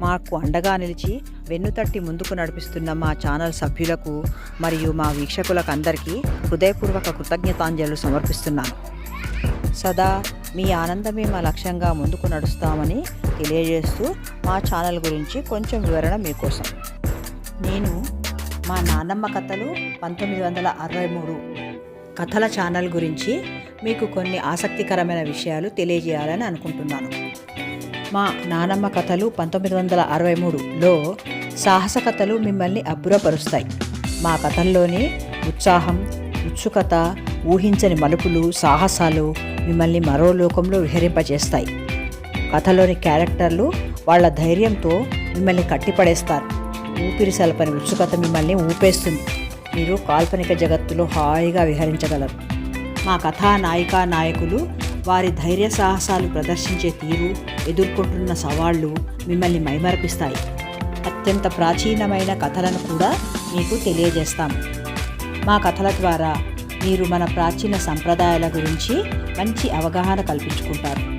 మాకు అండగా నిలిచి వెన్నుతట్టి ముందుకు నడిపిస్తున్న మా ఛానల్ సభ్యులకు మరియు మా వీక్షకులకు అందరికీ హృదయపూర్వక కృతజ్ఞతాంజలు సమర్పిస్తున్నాను. సదా మీ ఆనందమే మా లక్ష్యంగా ముందుకు నడుస్తామని తెలియజేస్తూ మా ఛానల్ గురించి కొంచెం వివరణ మీకోసం. నేను మా నాన్నమ్మ కథలు పంతొమ్మిది వందల అరవై మూడు కథల ఛానల్ గురించి మీకు కొన్ని ఆసక్తికరమైన విషయాలు తెలియజేయాలని అనుకుంటున్నాను. మా నానమ్మ కథలు పంతొమ్మిది వందల అరవై మూడులో సాహస కథలు మిమ్మల్ని అబ్బురపరుస్తాయి. మా కథల్లోని ఉత్సాహం ఉత్సుకత ఊహించని మలుపులు సాహసాలు మిమ్మల్ని మరో లోకంలో విహరింపజేస్తాయి. కథలోని క్యారెక్టర్లు వాళ్ళ ధైర్యంతో మిమ్మల్ని కట్టిపడేస్తారు. ఊపిరి సలపని ఉత్సుకత మిమ్మల్ని ఊపేస్తుంది. మీరు కాల్పనిక జగత్తులో హాయిగా విహరించగలరు. మా కథా నాయికా నాయకులు వారి ధైర్య సాహసాలు ప్రదర్శించే తీరు ఎదుర్కొంటున్న సవాళ్ళు మిమ్మల్ని మైమరపిస్తాయి. అత్యంత ప్రాచీనమైన కథలను కూడా మీకు తెలియజేస్తాము మా కథల ద్వారా మీరు మన ప్రాచీన సంప్రదాయాల గురించి మంచి అవగాహన కల్పించుకుంటారు.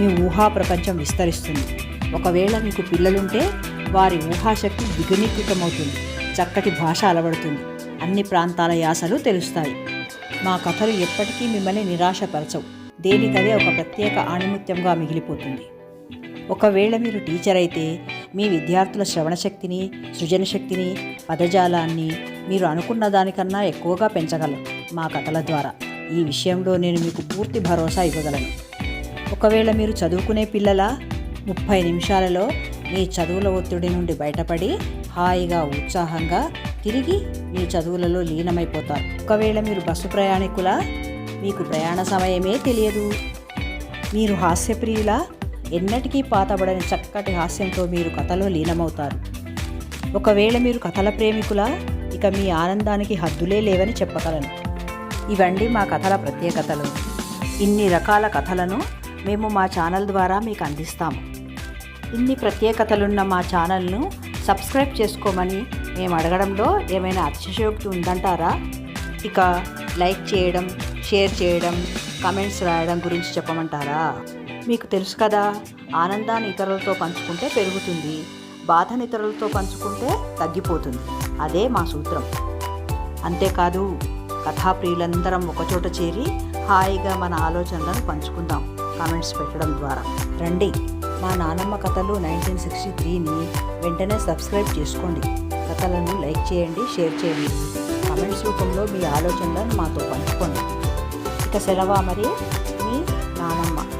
మీ ఊహా ప్రపంచం విస్తరిస్తుంది. ఒకవేళ మీకు పిల్లలుంటే వారి ఊహాశక్తి ద్విగుణీకృతమవుతుంది చక్కటి భాష అలవడుతుంది. అన్ని ప్రాంతాల యాసలు తెలుస్తాయి. మా కథలు ఎప్పటికీ మిమ్మల్ని నిరాశపరచవు. దేనికదే ఒక ప్రత్యేక ఆణిముత్యంగా మిగిలిపోతుంది. ఒకవేళ మీరు టీచర్ అయితే మీ విద్యార్థుల శ్రవణశక్తిని సృజన శక్తిని పదజాలాన్ని మీరు అనుకున్న దానికన్నా ఎక్కువగా పెంచగలరు మా కథల ద్వారా. ఈ విషయంలో నేను మీకు పూర్తి భరోసా ఇవ్వగలను. ఒకవేళ మీరు చదువుకునే పిల్లల ముప్పై నిమిషాలలో మీ చదువుల ఒత్తిడి నుండి బయటపడి హాయిగా ఉత్సాహంగా తిరిగి మీ చదువులలో లీనమైపోతారు. ఒకవేళ మీరు బస్సు ప్రయాణికుల మీకు ప్రయాణ సమయమే తెలియదు. మీరు హాస్యప్రియుల ఎన్నటికీ పాతబడని చక్కటి హాస్యంతో మీరు కథలో లీనమవుతారు. ఒకవేళ మీరు కథల ప్రేమికుల ఇక మీ ఆనందానికి హద్దులే లేవని చెప్పగలను. ఇవండి మా కథల ప్రత్యేకతలు. ఇన్ని రకాల కథలను మేము మా ఛానల్ ద్వారా మీకు అందిస్తాము. ఇన్ని ప్రత్యేకతలున్న మా ఛానల్ను సబ్స్క్రైబ్ చేసుకోమని మేము అడగడంలో ఏమైనా అతిశయోక్తి ఉందంటారా? ఇక లైక్ చేయడం షేర్ చేయడం కమెంట్స్ రాయడం గురించి చెప్పమంటారా? మీకు తెలుసు కదా ఆనందాన్ని ఇతరులతో పంచుకుంటే పెరుగుతుంది. బాధని ఇతరులతో పంచుకుంటే తగ్గిపోతుంది. అదే మా సూత్రం. అంతేకాదు కథాప్రియులందరం ఒకచోట చేరి హాయిగా మన ఆలోచనలను పంచుకుందాం. కామెంట్స్ పెట్టడం ద్వారా. రండి. మా నానమ్మ కథలు నైన్టీన్ సిక్స్టీ త్రీని వెంటనే సబ్స్క్రైబ్ చేసుకోండి. కథలను లైక్ చేయండి షేర్ చేయండి. కామెంట్స్ రూపంలో మీ ఆలోచనలను మాతో పంచుకోండి. ఇక సెలవా మరి? మీ నానమ్మ.